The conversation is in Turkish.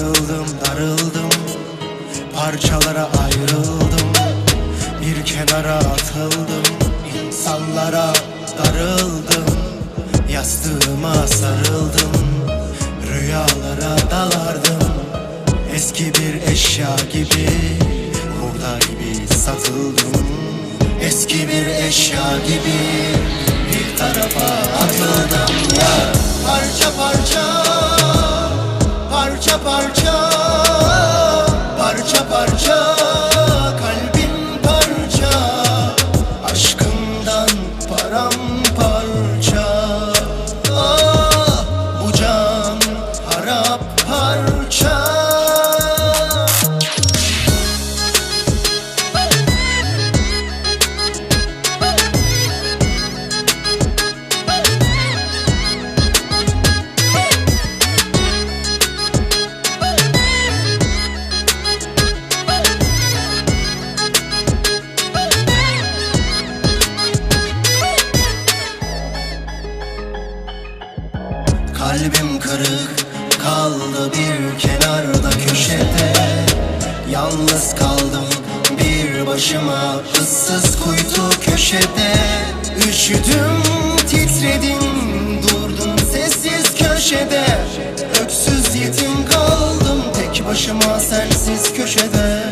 sarıldım darıldım. Parçalara ayrıldım. Bir kenara atıldım. İnsanlara darıldım. Yastığıma sarıldım. Rüyalara dalardım. Eski bir eşya gibi Hurda gibi satıldım. Eski bir eşya gibi Bir tarafa atıldım. Ya Parça parça. Parça parça Parça Kalbim kırık kaldı bir kenarda köşede. Yalnız kaldım bir başıma ıssız kuytu köşede. Üşüdüm titredim durdum sessiz köşede. Öksüz yetim kaldım tek başıma sensiz köşede